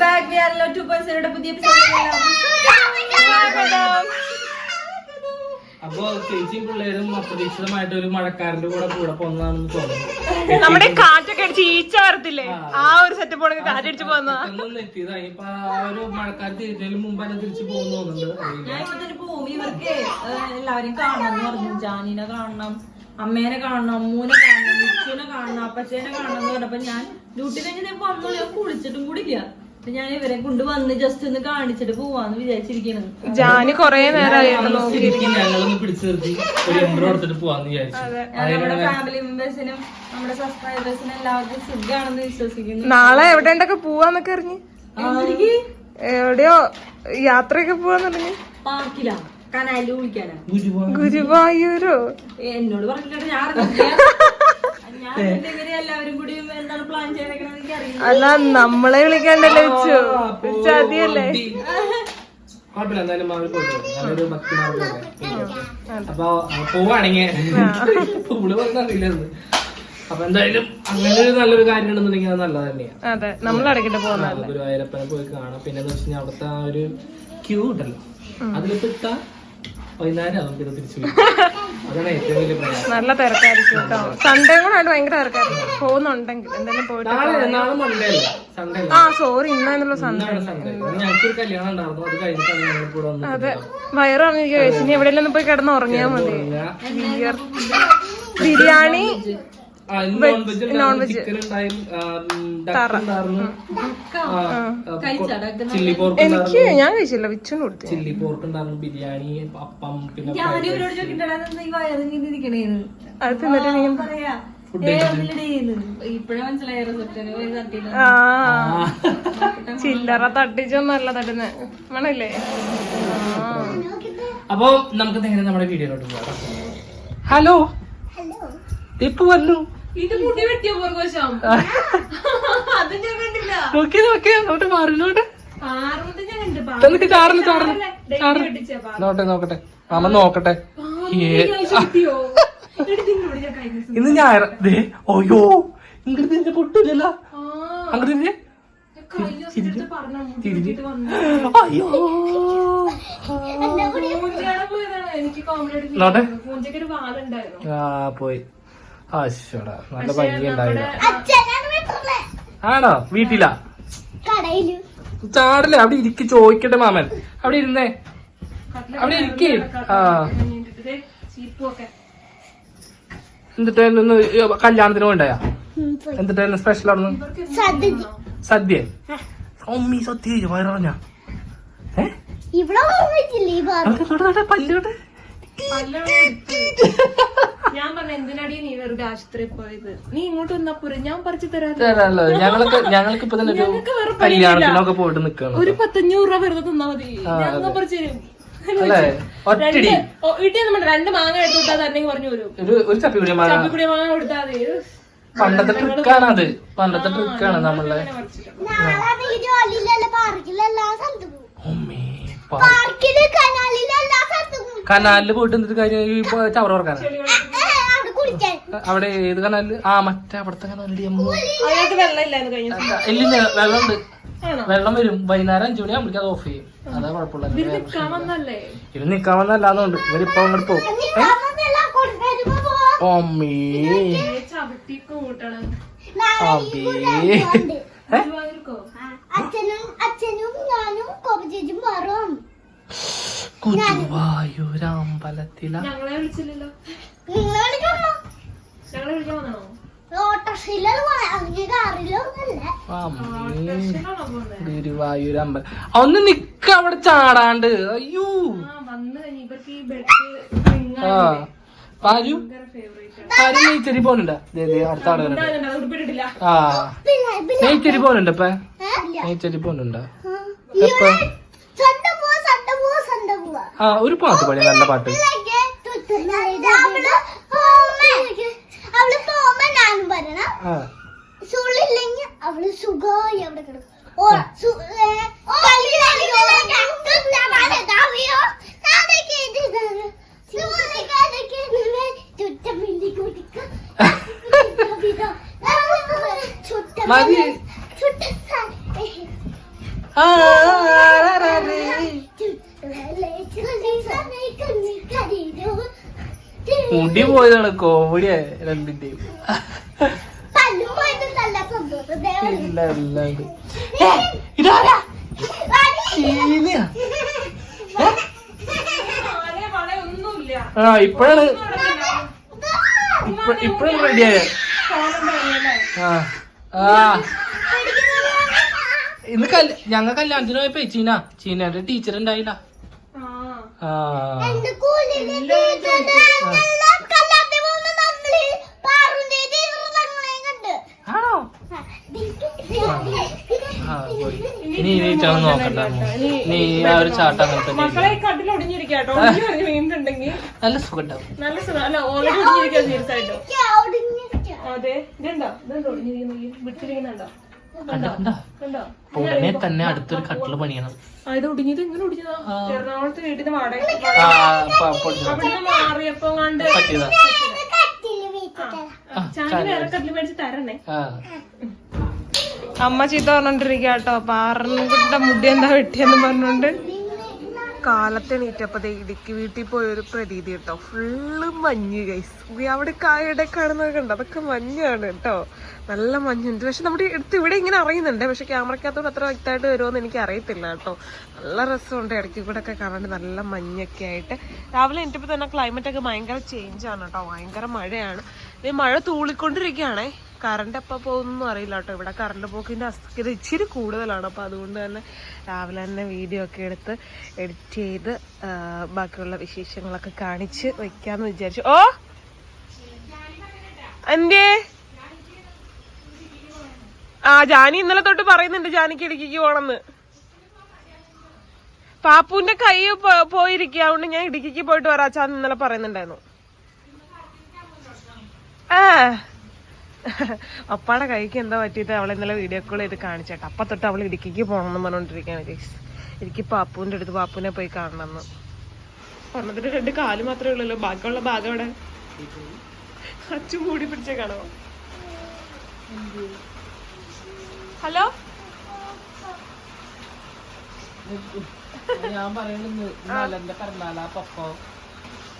Back We are പേഴ്സണുടെ പുതിയ അപ്പൊ ചേച്ചിയും പിള്ളേരും അപ്രതീക്ഷിതമായിട്ട് ഒരു മഴക്കാരന്റെ കൂടെ കൂടെ പോകുന്നതാണെന്ന് തോന്നുന്നു. നമ്മുടെ കാറ്റൊക്കെ അടിച്ച് ഈച്ച വരത്തില്ലേ? ആ. ഒരു സെറ്റപ്പ് ഉണ്ടെങ്കിൽ കാറ്റടിച്ച് പോകുന്ന പെട്ടെന്ന് എത്തിയതായി ഇപ്പൊ ആ ഒരു മഴക്കാലം തീരുന്നതിന് മുമ്പ് തന്നെ തിരിച്ചു പോകുന്നു തോന്നുന്നുണ്ട്. ഇവർക്ക് കാണണം എന്ന് പറഞ്ഞു. ജാനിനെ കാണണം അമ്മേനെ കാണണം അമ്മൂനെ കാണണം മിച്ചുനെ കാണണം അപ്പച്ചേനെ കാണണം എന്ന് പറഞ്ഞപ്പോ ഞാൻ ഡ്യൂട്ടി കഴിഞ്ഞ് വന്നോളൂ കുളിച്ചിട്ടും കൂടി ഇല്ല അപ്പൊ ഞാൻ ഇവരെ കൊണ്ട് വന്ന് ജസ്റ്റ് ഒന്ന് കാണിച്ചിട്ട് പോവാന്ന് ജാനി കൊറേ നേരം നാളെ എവിടെ പോവാന്നൊക്കെ അറിഞ്ഞ്? എവിടെയോ യാത്രയൊക്കെ പോവാന്നറിഞ്ഞ് പാർക്കിലാ. കനാലിൽ. ഗുരുവായൂരോ. എന്നോട് പറഞ്ഞിട്ട് ഞാൻ അല്ല നമ്മളെ വിളിക്കാണ്ടല്ലോ വെച്ചു ചതിയല്ലേ കുഴപ്പമില്ല എന്തായാലും. നല്ലൊരു ഭക്തി. അപ്പൊ പോവാണെങ്കിൽ പുള്ളി പറഞ്ഞറിയില്ലെന്ന് അപ്പൊ എന്തായാലും അങ്ങനെ ഒരു നല്ലൊരു കാര്യം ഉണ്ടെന്നുണ്ടെങ്കിൽ അത് നല്ലത് തന്നെയാണ് അതെ നമ്മൾ അടക്കിട്ട് പോകുന്ന ഗുരുവായൂരപ്പനെ പോയി കാണാം. പിന്നെ അവിടുത്തെ ആ ഒരു ക്യൂ ഉണ്ടല്ലോ. നല്ല തിരക്കായിരിക്കും കേട്ടോ. സൺഡേ കൂടെ ആയിട്ട് ഭയങ്കര തിരക്കായിരിക്കും. പോകുന്നുണ്ടെങ്കിൽ എന്തെങ്കിലും പോയിട്ട് ആ സോറി ഇന്നാന്നുള്ള സൺഡേ അത് വയറിറങ്ങിക്കോ ചേച്ചി ഇനി എവിടെയെങ്കിലും പോയി കിടന്ന് ഉറങ്ങിയാൽ മതി. Biryani non veg non veg chicken ഉണ്ടായി ഡക്ക് ഉണ്ടായിരുന്നു. ചില്ലി പോർക്ക് എനിക്ക് ഞാൻ കഴിച്ചില്ല. വിച്ചും കൊടുത്തു ചില്ലി പോർക്ക് ഉണ്ടായിരുന്നു. ബിരിയാണി അപ്പം പിന്നെ ആ ചില്ലറ തട്ടിച്ചൊന്നല്ല തട്ടുന്നെ. വേണല്ലേ? അപ്പൊ നമുക്ക് നമ്മുടെ വീഡിയോയിലോട്ട് പോകാം. ഹലോ. ഇപ്പൊ വന്നു. ഇത് മുടി വെട്ടിയ അത് ഞാൻ കണ്ടില്ല. നോക്കി നോക്കി അങ്ങോട്ട് ചാറിന് ചാറിന് നോട്ടെ നോക്കട്ടെ. അമ്മ നോക്കട്ടെ. ഇന്ന് ഞായറ ദേ ഓയോ ഇങ്ങോട്ട് തിരിഞ്ഞ പൊട്ടില്ലല്ലോ അങ്ങോട്ട് തിരിഞ്ഞേ. അയ്യോ. നോട്ടെ. ആ പോയി. ആശോടാ നല്ല ഭംഗി ഉണ്ടായില്ല. ആണോ? വീട്ടിലാ? ചാടല്ലേ ചാടില്ല? അവിടെ ഇരിക്ക് ചോദിക്കട്ടെ മാമൻ. അവിടെ ഇരുന്നേ. അവിടെ ഇരിക്കേ. ആ. എന്നിട്ടായിരുന്നു കല്യാണത്തിന് കൊണ്ടായ എന്നിട്ടായിരുന്നു സ്പെഷ്യൽ ആണെന്ന്? സദ്യ. സദ്യ? അമ്മീ സദ്യ വയറിഞ്ഞ ഏ? ഇവിടെ ഞാൻ പറഞ്ഞ എന്തിനാടി നീ വെറുതെ ആശുപത്രിയിൽ പോയത്? നീ ഇങ്ങോട്ട് വന്നാ പോരെ ഞാൻ പറിച്ചു തരാം തരാലോ ഞങ്ങൾക്ക് ഞങ്ങൾക്ക് ഇപ്പൊ തന്നെ ഒരു കല്യാണത്തിനൊക്കെ പോയിട്ട് നിക്കണം. ഒരു പത്തഞ്ഞൂറ് രൂപ വെറുതെ തന്നാ മതി. ഞാൻ പറിച്ചു തരും? അല്ലേ? ഒറ്റടി. ഓ, വീട്ടിൽ നമ്മൾ രണ്ട് മാങ്ങ തന്നെ പറഞ്ഞു വരും ഒരു ഒരു ചപ്പി കൂടി മാങ്ങ മതി. പണ്ടത്തെ ട്രിക്കാണ് അത്. പണ്ടത്തെ ട്രിക്കാണ് നമ്മളെ. കനാലിൽ പോയിട്ട് എന്തൊരു കാര്യം? ചവറ ഇപ്പൊ ചവറ് പറക്കാനാ അവിടെ കുടിക്കാൻ അവിടെ ഏത് കനാലിൽ? ആ മറ്റേ അവിടത്തെ ദിവസം. ഇല്ലില്ല വെള്ളമുണ്ട്. വെള്ളം വരും. വൈകുന്നേരം അഞ്ചു മണി ആകുമ്പോഴേക്കും അത് ഓഫ് ചെയ്യും. അതാ കുഴപ്പമില്ല ഇത് നിക്കാൻ വന്നല്ലാന്നുണ്ട് ഇവരിപ്പൊ അങ്ങോട്ട് പോകും. കുതുവായൂരമ്പലത്തില ഞങ്ങളെ വിളിച്ചില്ലല്ലോ. ഞങ്ങളെ വിളിക്കാൻ വന്നോ ഒന്ന് നിക്ക അവിടെ ചാടാണ്ട്. അയ്യോ. പാരു. പാരു നെയ്ച്ചേരി പോലുണ്ട് അടുത്ത ആൾ ആ. നെയ്ച്ചേരി പോലുണ്ട് ഇപ്പൊ? നെയ്ച്ചേരി പോലുണ്ട് ആ. ഒരു പാട്ട് പാടി നല്ല പാട്ട്. സുള്ളില്ലെങ്കിൽ അവൾ സുഖമായി അവിടെ കിടക്കും ഓ സു- ഏ, കളിയിലാണെങ്കിൽ തുത്തമാനതാവിയോ, നാടകീയതാണ്. സൂര്യകാലക്കിണുമേ ചുറ്റമില്ലി കുടിക്കും. ചുറ്റമില്ലി മതി. ചുട്ട സ- ആ, ആ, ആ, ആ, മുടി പോയതാണ് കോമഡിയാ രണ്ടിന്റെയും ഇതാരാ? ചീനിയാ ഒന്നുമില്ല ആ ഇപ്പഴാണ് ഇപ്പ- ഇപ്പഴാണ് റെഡിയായ ആ ആ. ഇന്ന് കൽ ഞങ്ങൾ കല്യാണത്തിന് പോയപ്പോ ചീന ചീനയുടെ ടീച്ചർ ഉണ്ടായില്ല. ആ ആണോ ആ പോയി ഇനി ഇനി ചാന്ന് നോക്കണ്ട നീ ആ ഒരു ചാട്ടം നല്ല സുഖം ഉണ്ടാവും നല്ല സുഖം. അല്ല ഓൾറെഡി ഒടിഞ്ഞിരിക്കാൻ അതെ. ഇതുണ്ടോ? ഇതുണ്ടോ? ഒടിഞ്ഞിരിക്കുന്ന. വിട്ടിരിക്കുന്നുണ്ടോ? ഉടനെ തന്നെ അടുത്തൊരു കട്ടിൽ പണിയണം. ഇത് ഒടിഞ്ഞത് എങ്ങനെ ഒടിഞ്ഞതാ. എറണാകുളത്ത് വീട്ടിൽ നിന്ന് മാറിയപ്പോ കണ്ട് പറ്റിയതാ. ചാനൽ വേറെ കട്ടിൽ മേടിച്ച് തരണേ. ആ. അമ്മ ചീത്ത പറഞ്ഞോണ്ടിരിക്കുക കേട്ടോ. മുടി എന്താ വെട്ടിയെന്ന് പറഞ്ഞോണ്ട് കാലത്തെ നീറ്റപ്പതേ ഇടുക്കി വീട്ടിൽ പോയൊരു പ്രതീതി കേട്ടോ. ഫുള്ള് മഞ്ഞ് ഗൈസ് അവിടെ കായയുടെ കാണുന്നത് ഉണ്ട് അതൊക്കെ മഞ്ഞാണ് കേട്ടോ. നല്ല മഞ്ഞുണ്ട്. പക്ഷെ നമ്മുടെ അടുത്ത് ഇവിടെ ഇങ്ങനെ അറിയുന്നുണ്ട്. പക്ഷെ ക്യാമറക്കകത്തോട് അത്ര വ്യക്തമായിട്ട് വരുമോന്ന് എനിക്ക് അറിയത്തില്ല കേട്ടോ. നല്ല രസമുണ്ട് ഇടയ്ക്ക് കൂടെ ഒക്കെ കാണാണ്ട് നല്ല മഞ്ഞൊക്കെ ആയിട്ട്. രാവിലെ എണീറ്റപ്പോൾ തന്നെ ക്ലൈമറ്റ് ഒക്കെ ഭയങ്കര ചേഞ്ച് ആണ് കേട്ടോ. ഭയങ്കര മഴയാണ്. ഈ മഴ തൂളിക്കൊണ്ടിരിക്കുകയാണേ. കറണ്ട് എപ്പോൾ പോകുന്നൊന്നും അറിയില്ല കേട്ടോ. ഇവിടെ കറണ്ട് പോക്കിന്റെ അസ്ഥിരത ഇച്ചിരി കൂടുതലാണ്. അപ്പോൾ അതുകൊണ്ട് തന്നെ രാവിലെ തന്നെ വീഡിയോ ഒക്കെ എടുത്ത് എഡിറ്റ് ചെയ്ത് ബാക്കിയുള്ള വിശേഷങ്ങളൊക്കെ കാണിച്ച് വയ്ക്കാമെന്ന് വിചാരിച്ചു. ഓ! എന്തേ ആ ജാനി ഇന്നലെ തൊട്ട് പറയുന്നുണ്ട് ജാനിക്ക് ഇടുക്കിക്ക് പോണെന്ന് പാപ്പുവിന്റെ കൈ പോയിരിക്കുക. അതുകൊണ്ട് ഞാൻ ഇടുക്കിക്ക് പോയിട്ട് വരാച്ചാന്ന് ഇന്നലെ പറയുന്നുണ്ടായിരുന്നു. ആ. അപ്പാടെ കൈക്ക് എന്താ പറ്റിയത്? അവൾ ഇന്നലെ വീഡിയോ കോൾ ചെയ്ത് കാണിച്ചേട്ടാ. അപ്പൊ തൊട്ട് അവൾ ഇടുക്കിക്ക് പോകണമെന്ന് പറഞ്ഞോണ്ടിരിക്കാണ് ഗൈസ് എനിക്ക് പാപ്പുവിന്റെ അടുത്ത് പാപ്പുവിനെ പോയി കാണണമെന്ന്. പറഞ്ഞതിന്റെ രണ്ട് കാൽ മാത്രമേ ഉള്ളല്ലോ. ബാക്കിയുള്ള ഭാഗം അവിടെ അച്ചു മൂടി പിടിച്ചേ കാണോ ഹലോ? ഞാൻ പപ്പോ.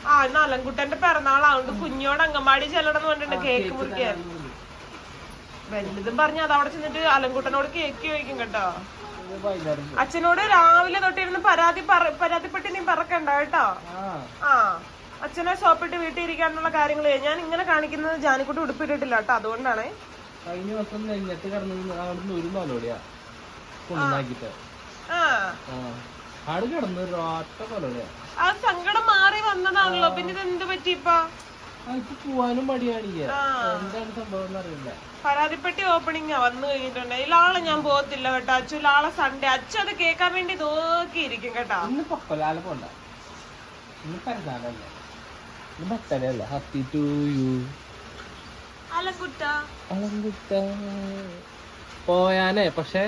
ആ ഇന്ന് അലൻകുട്ടന്റെ പിറന്നാളാവുണ്ട് കുഞ്ഞോട് അങ്കമാടി ചെല്ലണം എന്ന് പറഞ്ഞിട്ടുണ്ട് കേക്ക് മുറിക്കാൻ. വലുതും പറഞ്ഞ അത് അവിടെ ചെന്നിട്ട് അലൻകുട്ടനോട് കേക്ക് ചോദിക്കും കേട്ടോ. അച്ഛനോട് രാവിലെ തൊട്ടിരുന്ന് പരാതി പരാതിപ്പെട്ട് നീ പറക്കണ്ട കേട്ടോ. ആ. ആ അച്ഛനെ ഷോപ്പിട്ട് വീട്ടിൽ ഇരിക്കാനുള്ള കാര്യങ്ങൾ ഞാൻ ഇങ്ങനെ കാണിക്കുന്നത് ജാനിക്കുട്ടി ഉടുപ്പിട്ടിട്ടില്ല കേട്ടോ അതുകൊണ്ടാണ്. കഴിഞ്ഞ വർഷം നെഞ്ഞത്ത് കിടന്നു അവിടുന്ന് ഒരു നോലോടിയാ കൊണ്ടാക്കിട്ട് ആട് കിടന്ന് ഒരാട്ട പോലെയാ കൊലോടിയാ ആ സങ്കടം മാറി വന്നതാണല്ലോ. പിന്നെ ഇത് എന്ത് പറ്റി ഇപ്പൊ? പോവാനും മടിയാണ്. എന്താണ് സംഭവം അറിയില്ല പരാതിപ്പെട്ടി ഓപ്പണിംഗ് വന്നു കഴിഞ്ഞിട്ടുണ്ട് ഇലാളെ ഞാൻ പോകത്തില്ല കേട്ടോ. അച്ഛൻ ഇലാളെ സൺഡേ അച്ഛൻ അത് കേൾക്കാൻ വേണ്ടി നോക്കിയിരിക്കും കേട്ടോ. ഇന്ന് പൊക്കലാല പോണ്ട. ഇന്ന് പരതാലല്ലേ ഇന്ന് ബർത്ത്ഡേ ഹാപ്പി ടു യു പോയാനേ പക്ഷെ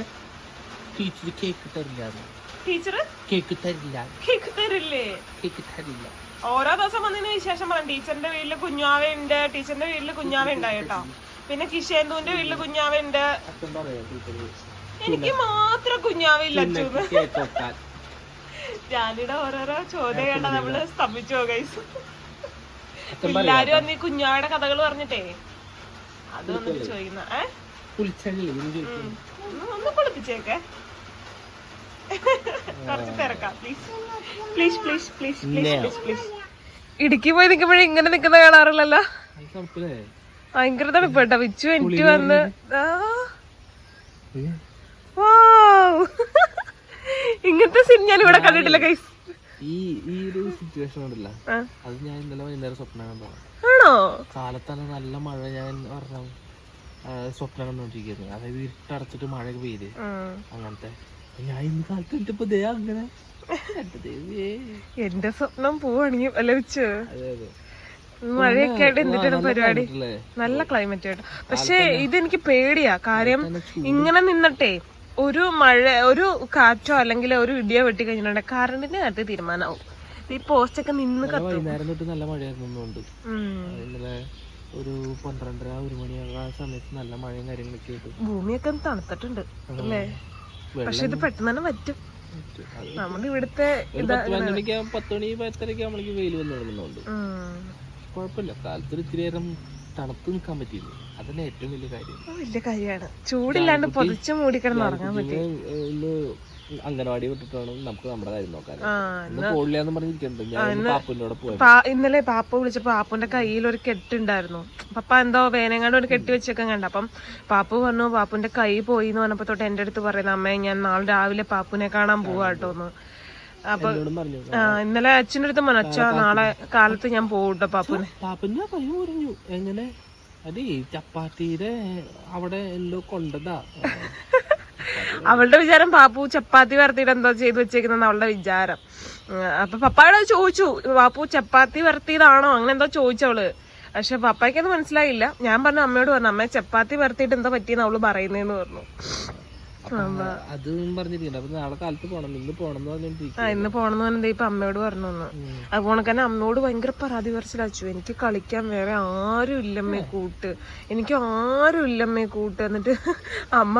ടീച്ചർ കേക്ക് തരില്ല ടീച്ചർ കേക്ക് തരില്ല. കേക്ക് തരില്ലേ? കേക്ക് തരില്ല. ഓരോ ദിവസം വന്നതിന് വിശേഷം പറയാം ടീച്ചറിന്റെ വീട്ടിൽ കുഞ്ഞാവ ഉണ്ട് ടീച്ചറിന്റെ വീട്ടിൽ കുഞ്ഞാവ ഉണ്ടായി കേട്ടോ. പിന്നെ കിഷേന്ദുവിന്റെ വീട്ടിൽ കുഞ്ഞാവ ഉണ്ട്. എനിക്ക് മാത്രം കുഞ്ഞാവ ഇല്ല അച്ഛന്ന് കേക്ക് വെക്കാൻ ജാനിയുടെ ഓരോരോ ചോദ്യം കേട്ടാ നമ്മൾ സ്തംഭിച്ചു പോകും എല്ലാരും അന്ന് ഈ കുഞ്ഞാവയുടെ കഥകൾ പറഞ്ഞിട്ടേ അത് വന്നിട്ട് ചോദിക്കുന്ന ഏ? പുളിച്ചെണ്ണി ഉം. ഒന്ന് ഒന്ന് കുറച്ച് തിരക്കാം. Please please please please please please Idukki പോയി നിൽക്കുമ്പോഴേ ഇങ്ങനെ നിൽക്കുന്ന കാണാറില്ലല്ലോ? ഭയങ്കര തണുപ്പേട്ടാ. വിച്ചു എനിക്ക് വന്ന്. ഇങ്ങനത്തെ സീൻ ഞാൻ ഇവിടെ കണ്ടിട്ടില്ല കൈസ് ഈ ഈ ഒരു സിറ്റുവേഷൻ ഉണ്ടല്ല. അത് ഞാൻ ഇന്നലെ വൈകുന്നേരം സ്വപ്നം കണ്ടതാണ്. ആണോ? കാലത്താണ് നല്ല മഴ ഞാൻ പറഞ്ഞ സ്വപ്നം കണ്ടോണ്ടിരിക്കുന്നത് അതായത് ഇരുട്ടടച്ചിട്ട് മഴ പെയ്ത്. അങ്ങനത്തെ. ഞാൻ ഇന്ന് കാലത്ത് ഇട്ടപ്പോ ദേ അങ്ങനെ. എന്റെ സ്വപ്നം പോവാണെങ്കിൽ അല്ല വിച്ചു മഴയൊക്കെ ആയിട്ട് എന്തിട്ടാണ് നല്ല പരിപാടി? നല്ല ക്ലൈമറ്റ് ആയിട്ട്. പക്ഷെ ഇതെനിക്ക് പേടിയാ. കാര്യം ഇങ്ങനെ നിന്നട്ടെ ഒരു മഴ ഒരു കാറ്റോ അല്ലെങ്കിൽ ഒരു ഇടിയോ വെട്ടി കഴിഞ്ഞിട്ടുണ്ടെങ്കിൽ കറണ്ടിന്റെ കാര്യത്തിൽ തീരുമാനമാവും ഈ പോസ്റ്റ് ഒക്കെ നിന്ന് വൈകുന്നേരം തൊട്ട് നല്ല മഴയായിരുന്നുണ്ട്. ഇന്നലെ ഒരു പന്ത്രണ്ടര ഒരു മണി ആ സമയത്ത് നല്ല മഴയും കാര്യങ്ങളൊക്കെ ആയിട്ട്. ഭൂമിയൊക്കെ തണുത്തിട്ടുണ്ട് അല്ലേ? പക്ഷെ ഇത് പെട്ടെന്ന് തന്നെ പറ്റും നമ്മുടെ ഇവിടുത്തെ പത്ത് മണി പത്തരക്ക് നമ്മൾക്ക് വെയിൽ വന്നു തുടങ്ങുന്നുണ്ട്. കുഴപ്പമില്ല. കാലത്തൊരു ഇത്തിരി നേരം തണുത്ത് നിൽക്കാൻ പറ്റിയില്ല? അതന്നെ ഏറ്റവും വലിയ കാര്യം. വലിയ കാര്യമാണ്. ചൂടില്ലാണ്ട് പൊതിച്ച് മൂടിക്കിടന്ന് ഉറങ്ങാൻ പറ്റും. അംഗനവാടി വിട്ടിട്ടാണ് നമുക്ക് നമ്മുടെ കാര്യം നോക്കാൻ. ഇന്ന് പറഞ്ഞിരിക്കുന്നുണ്ട് ഞാൻ ഇന്നലെ പാപ്പ വിളിച്ചപ്പോ പാപ്പുന്റെ കയ്യിൽ ഒരു കെട്ടുണ്ടായിരുന്നു. പപ്പ എന്തോ വേനങ്ങാണ്ട് ഒരു കെട്ടി വെച്ചൊക്കെ കണ്ട. അപ്പം പാപ്പു പറഞ്ഞു പാപ്പുന്റെ കൈ പോയി എന്ന് പറഞ്ഞപ്പോ തൊട്ട് എന്റെ അടുത്ത് പറയുന്നത് അമ്മേ ഞാൻ നാളെ രാവിലെ പാപ്പുനെ കാണാൻ പോവാ കേട്ടോന്ന് അപ്പൊ ഇന്നലെ അച്ഛന്റെ അടുത്ത് പറഞ്ഞു അച്ഛാ നാളെ കാലത്ത് ഞാൻ പോകട്ടോ പാപ്പുനെ പാപ്പന്റെ കൈ പറഞ്ഞു എങ്ങനെ? അതേ ചപ്പാത്തിയുടെ അവിടെ എല്ലോ കൊണ്ടതാ. അവളുടെ വിചാരം പാപ്പു ചപ്പാത്തി വരത്തിയിട്ട് എന്താ ചെയ്തു വെച്ചേക്കുന്ന അവളുടെ വിചാരം. അപ്പൊ പപ്പായോട് ചോദിച്ചു പാപ്പു ചപ്പാത്തി വരത്തിയതാണോ? അങ്ങനെ എന്തോ ചോദിച്ചവൾ പക്ഷെ പപ്പായ്ക്കത് മനസ്സിലായില്ല. ഞാൻ പറഞ്ഞു അമ്മയോട് പറഞ്ഞു അമ്മ ചപ്പാത്തി വരത്തിയിട്ട് എന്താ പറ്റിയെന്ന് അവൾ പറയുന്നേന്ന് പറഞ്ഞു. അതും പറഞ്ഞിരിക്കണ്ട. അപ്പൊ നാളെ കാലത്ത് പോണം. ഇന്ന് പോണം ആ ഇന്ന് ഇന്ന് എന്ന് ഇപ്പൊ അമ്മയോട് പറഞ്ഞു ഒന്ന് അതുപോലെ തന്നെ അമ്മയോട് ഭയങ്കര പരാതി പറച്ചിലച്ചു എനിക്ക് കളിക്കാൻ വേറെ ആരും ഇല്ലമ്മേ കൂട്ട്. എനിക്ക് ആരും ഇല്ലമ്മേ കൂട്ട് എന്നിട്ട് അമ്മ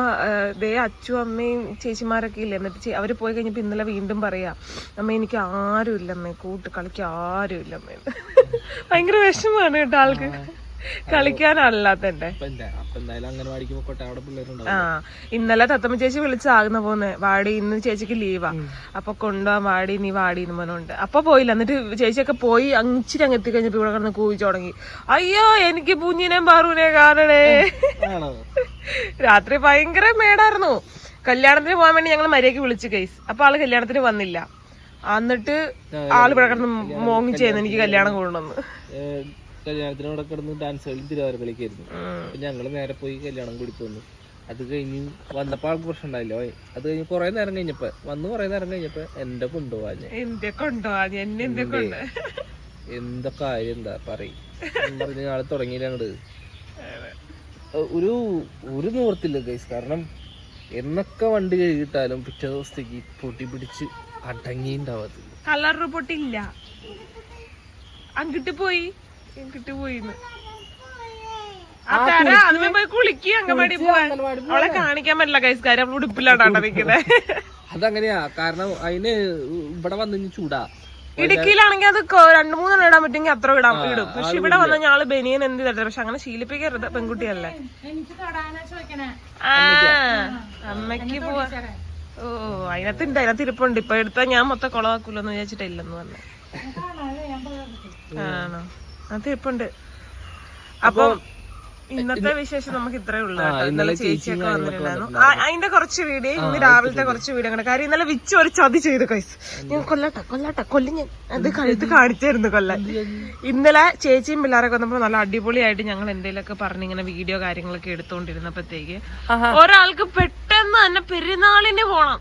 ദേ അച്ചു അമ്മയും ചേച്ചിമാരൊക്കെ ഇല്ലേ? എന്നിട്ട് അവർ പോയി കഴിഞ്ഞപ്പോ ഇന്നലെ വീണ്ടും പറയാ അമ്മ എനിക്ക് ആരും ഇല്ലമ്മേ കൂട്ട്. കളിക്കാൻ ആരും ഇല്ലമ്മേ. ഭയങ്കര വിഷമാണ് കേട്ടോ ആൾക്ക്. കളിക്കാനല്ലാത്തന്റെ ആ ഇന്നലെ തത്തമ്മ ചേച്ചി വിളിച്ചാകുന്ന പോന്നെ. വാടി ഇന്ന് ചേച്ചിക്ക് ലീവാ. അപ്പൊ കൊണ്ടുപോവാൻ വാടി നീ വാടി എന്ന് പറഞ്ഞുണ്ട് അപ്പൊ പോയില്ല. എന്നിട്ട് ചേച്ചിയൊക്കെ പോയി അങ്ങിച്ചിരി അങ്ങ് എത്തിക്കഴിഞ്ഞപ്പോ ഇവിടെ കിടന്ന് കൂവിച്ചു തുടങ്ങി. അയ്യോ എനിക്ക് പൂഞ്ഞിനെ പാറൂനെ കാണണേ. രാത്രി ഭയങ്കര മേടായിരുന്നു. കല്യാണത്തിന് പോകാൻ വേണ്ടി ഞങ്ങൾ മര്യാദയ്ക്ക് വിളിച്ചു കേസ് അപ്പൊ ആൾ കല്യാണത്തിന് വന്നില്ല. എന്നിട്ട് ആൾ ഇവിടെ കിടന്ന് മോങ്ങി ചെയ്യുന്നു. എനിക്ക് കല്യാണം കൊണ്ടുവന്ന്. കല്യാണത്തിന് അവിടെ കിടന്ന് ഡാൻസ് കളി തിരുവാതിര കളിക്കായിരുന്നു അപ്പൊ ഞങ്ങൾ നേരെ പോയി കല്യാണം കൂടിച്ചു വന്നു. അത് കഴിഞ്ഞ് വന്നപ്പോ ആൾക്ക് പ്രശ്നം ഉണ്ടായില്ല ഓയ്. അത് കഴിഞ്ഞ് കുറെ നേരം കഴിഞ്ഞപ്പോ വന്ന് കുറെ നേരം കഴിഞ്ഞപ്പോ എന്റെ കൊണ്ടുപോവാഞ്ഞ്. എന്റെ കൊണ്ടുപോവാ എന്നെ എന്റെ കൊണ്ട്? എന്താ കാര്യം എന്താ പറയും? പറഞ്ഞ ആൾ തുടങ്ങിയില്ല അങ്ങട്. ഒരു ഒരു നിവർത്തില്ല ഗൈസ് കാരണം എന്നൊക്കെ വണ്ടി കഴുകിട്ടാലും പിറ്റേ ദിവസത്തേക്ക് പൊട്ടി പിടിച്ച് അടങ്ങിണ്ടാവാത്ത കളർ പൊട്ടില്ല അങ്ങോട്ട് പോയി. ഇങ്ങിട്ട് പോയിന്ന്. കുളിക്ക് അങ്കമാടി പോവാൻ. അവളെ കാണിക്കാൻ പറ്റില്ല കൈസ് കാര്യം അവൾ ഉടുപ്പിലാണ്ടാ നിക്കുന്നത് അതങ്ങനെയാ. കാരണം അതിന് ഇവിടെ വന്നു ചൂടാ. ഇടുക്കിയിലാണെങ്കിൽ അത് രണ്ടു മൂന്നെണ്ണം ഇടാൻ പറ്റുമെങ്കിൽ അത്ര ഇടാൻ ഇടും. പക്ഷെ ഇവിടെ വന്ന ഞാൾ ബനിയൻ എന്ത് തരത്തില്ല പക്ഷെ അങ്ങനെ ശീലിപ്പിക്കരുത് പെൺകുട്ടിയല്ലേ. ആ അമ്മയ്ക്ക് പോവാ. ഓ അതിനകത്തുണ്ട് അതിനകത്ത് ഇരിപ്പുണ്ട് ഇപ്പൊ എടുത്താൽ ഞാൻ മൊത്തം കൊളവാക്കൂലെന്ന് വിചാരിച്ചിട്ടില്ലെന്ന് പറഞ്ഞു. ആണോ? അത് അപ്പൊ ഇന്നത്തെ വിശേഷം നമുക്ക് ഇത്രേ ഉള്ളൂ. ഇന്നലെ ചേച്ചിയൊക്കെ വന്നിട്ടുണ്ടായിരുന്നു. അതിന്റെ കുറച്ച് വീഡിയോ ഇന്ന് രാവിലത്തെ കുറച്ച് വീഡിയോ കണ്ട കാര്യം ഇന്നലെ വിച്ച് ഒരു ചതി ചെയ്തു കൈസ് ഞാൻ കൊല്ലട്ട കൊല്ലട്ട കൊല്ലി ഞാൻ. അത് കഴുത്ത് കാണിച്ചായിരുന്നു കൊല്ല ഇന്നലെ ചേച്ചിയും പിള്ളേരൊക്കെ വന്നപ്പോ നല്ല അടിപൊളിയായിട്ട് ഞങ്ങൾ എന്തെങ്കിലുമൊക്കെ പറഞ്ഞ് ഇങ്ങനെ വീഡിയോ കാര്യങ്ങളൊക്കെ എടുത്തോണ്ടിരുന്നപ്പോഴത്തേക്ക് ഒരാൾക്ക് പെട്ടെന്ന് തന്നെ പെരുന്നാളിന് പോണം.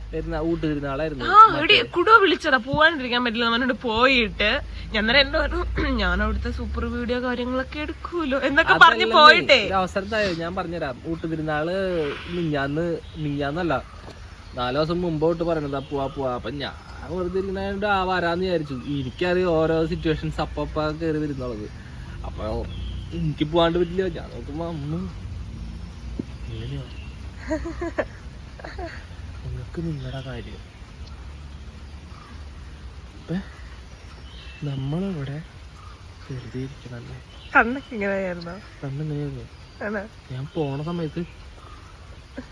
കുടുവ വിളിച്ചതാ. പോവാണ്ടിരിക്കാൻ പറ്റില്ല. അവനോട് പോയിട്ട് ഞാൻ എന്റെ പറഞ്ഞു ഞാൻ അവിടുത്തെ സൂപ്പർ വീഡിയോ കാര്യങ്ങളൊക്കെ എടുക്കൂലോ? എന്നൊക്കെ പറഞ്ഞു പോയിട്ടേ. അവസരത്തായോ ഞാൻ പറഞ്ഞുതരാം. ഊട്ട് തിരുന്നാൾ മിഞ്ഞാന്ന് മിഞ്ഞാന്നല്ല. നാല് ദിവസം മുമ്പോട്ട് പറയണതാ പോവാ പോവാ. അപ്പൊ ഞാൻ വെറുതെ ഇരുന്നാണ്ട് ആ വരാന്ന് വിചാരിച്ചു. എനിക്കറിയാം ഓരോ സിറ്റുവേഷൻസ് അപ്പപ്പ കയറി വരുന്നുള്ളത്. അപ്പൊ എനിക്ക് പോവാണ്ട് പറ്റില്ല. ഞാൻ നോക്കുമ്പോ അമ്മ നിങ്ങൾക്ക് നിങ്ങളുടെ കാര്യം. ഇപ്പൊ നമ്മളിവിടെ വെറുതെ ഇരിക്കണല്ലേ കണ്ണൊക്കെ ഇങ്ങനെയായിരുന്നോ? കണ്ണെങ്ങനെയായിരുന്നു? ഞാൻ പോണ സമയത്ത്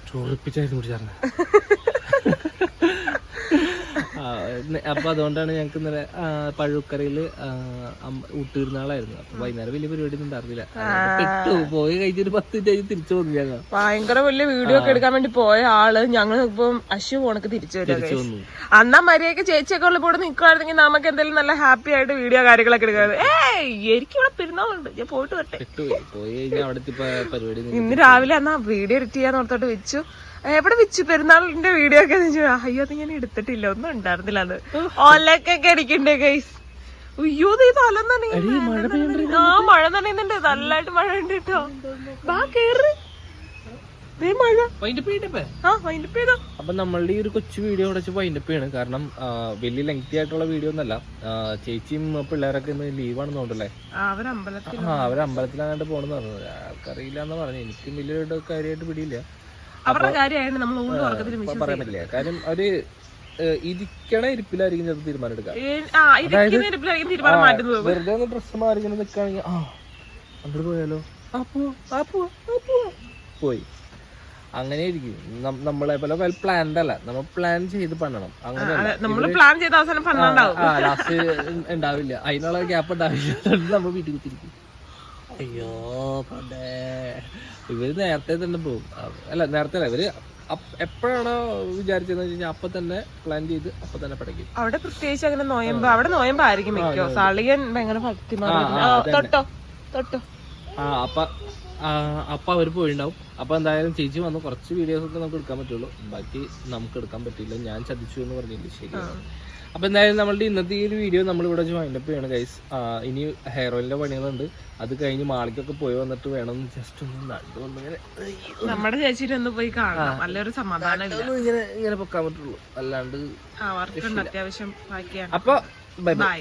ചോറിപ്പിച്ചായിരുന്നു കുടിച്ചാർന്ന് അപ്പൊ അതുകൊണ്ടാണ് ഞങ്ങൾക്ക് ഇന്നലെ അമ്മ- ഊട്ടുതിരുന്നാളായിരുന്നു അപ്പൊ വൈകുന്നേരം വലിയ പരിപാടി ഒന്നും ഉണ്ടായിരുന്നില്ല പെട്ടു. പോയി കഴിഞ്ഞൊരു പത്ത് മിനിറ്റ് കഴിഞ്ഞ് തിരിച്ചു വന്നു ഞങ്ങൾ. ഭയങ്കര വലിയ വീഡിയോ ഒക്കെ എടുക്കാൻ വേണ്ടി പോയ ആൾ ഞങ്ങൾ ഇപ്പം അശു പോണക്ക് തിരിച്ചു വന്നു. അന്നാ മര്യാദയ്ക്ക് ചേച്ചിയൊക്കെ ഉള്ള കൂടെ നിൽക്കുവായിരുന്നെങ്കിൽ നമുക്ക് എന്തെങ്കിലും നല്ല ഹാപ്പി ആയിട്ട് വീഡിയോ കാര്യങ്ങളൊക്കെ എടുക്കാം ഏയ് എനിക്ക് ഇവിടെ പെരുന്നാളുണ്ട്. ഞാൻ പോയിട്ട് വരട്ടെ. ഇന്ന് രാവിലെ എന്നാ വീഡിയോ എഡിറ്റ് ചെയ്യാൻ ഓർത്തോട്ട് വെച്ചു. എവിടെ വെച്ചു? പെരുന്നാളിന്റെ വീഡിയോ ഒക്കെ അയ്യോ അത് ഞാൻ എടുത്തിട്ടില്ല ഒന്നും ഉണ്ടായിരുന്നില്ല അത്. ഒലക്കൊക്കെ അടിക്കണ്ടേ ഗൈസ് അയ്യോ ദേ തലം. ആ മഴ നനയുന്നുണ്ട്. നല്ലതായിട്ട് മഴ ഉണ്ട് കേട്ടോ. ബാ കേറ്. അപ്പൊ നമ്മളുടെ ഈ ഒരു കൊച്ചു വീഡിയോ അടച്ച് വൈൻഡപ്പ് ചെയ്യണം. കാരണം വലിയ ലെങ്തി ആയിട്ടുള്ള വീഡിയോ ഒന്നല്ല. ചേച്ചിയും പിള്ളേരൊക്കെ ഇന്ന് ലീവാണെന്ന് തോന്നുന്നല്ലേ അവരമ്പലത്തിലാണ് പോണെന്ന് പറഞ്ഞത്. ആൾക്കറിയില്ല എന്ന് പറഞ്ഞു. എനിക്കും വലിയൊരു കാര്യമായിട്ട് പിടിയില്ല. അവരുടെ കാര്യമായിട്ട് നമ്മൾ പറയാൻ പറ്റില്ല. കാര്യം അവർ ഇരിക്കണ ഇരിപ്പിലായിരിക്കും ചിലപ്പോൾ തീരുമാനം എടുക്കുക വെറുതെ ഒന്ന് ഡ്രസ്സ് മാറി ഇങ്ങനെ നിൽക്കുകയാണെങ്കിൽ ആ അങ്ങോട്ട് പോയാലോ? പോയി. അങ്ങനെ ഇരിക്കും നമ്മളെ പോലെ വെൽ പ്ലാൻഡ് അല്ല. നമ്മൾ പ്ലാൻ ചെയ്ത് പണണം. അങ്ങനെ നമ്മൾ പ്ലാൻ ചെയ്ത അവസാനം ലാസ്റ്റ് ഉണ്ടാവില്ല. അതിനുള്ള ഗ്യാപ്പ് ഉണ്ടാവില്ല. നമ്മൾ വീട്ടിൽ കുത്തിരിക്കും അയ്യോ പണ്ടേ ഇവർ നേരത്തെ തന്നെ പോകും. അല്ല നേരത്തെ അല്ല ഇവർ എപ്പോഴാണോ വിചാരിച്ചതെന്ന് വെച്ച് കഴിഞ്ഞാൽ അപ്പൊ തന്നെ പ്ലാൻ ചെയ്ത് അപ്പൊ തന്നെ പഠിക്കും. അവിടെ പ്രത്യേകിച്ച് അങ്ങനെ നോയമ്പ് അവിടെ നോയമ്പായിരിക്കും മിക്കോ സളിയൻ ഭയങ്കര തൊട്ടോ തൊട്ടോ. ആ അപ്പൊ അപ്പൊ അവർ പോയിണ്ടാവും. അപ്പൊ എന്തായാലും ചേച്ചി വന്ന് കുറച്ച് വീഡിയോസ് ഒക്കെ നമുക്ക് എടുക്കാൻ പറ്റുള്ളൂ. ബാക്കി നമുക്ക് എടുക്കാൻ പറ്റില്ല ഞാൻ ചതിച്ചു എന്ന് പറഞ്ഞില്ലേ ശരി അപ്പൊ എന്തായാലും നമ്മളുടെ ഇന്നത്തെ ഈ ഒരു വീഡിയോ നമ്മൾ ഇവിടെ വൈൻഡപ്പ് ചെയ്യണം ഗൈസ് ഇനി ഹെയർ ഓയിലിന്റെ പണികളുണ്ട്. അത് കഴിഞ്ഞ് മാളിക്കൊക്കെ പോയി വന്നിട്ട് വേണം ജസ്റ്റ് ഒന്ന് നടന്നു ഒന്നിങ്ങനെ നമ്മുടെ ചേച്ചിയുടെ ഒന്ന് പോയി കാണാം നല്ലൊരു സമാധാനം ഇങ്ങനെ ഇങ്ങനെ പൊക്കാൻ പറ്റുള്ളൂ. അല്ലാണ്ട് അത്യാവശ്യം അപ്പൊ ബൈ ബൈ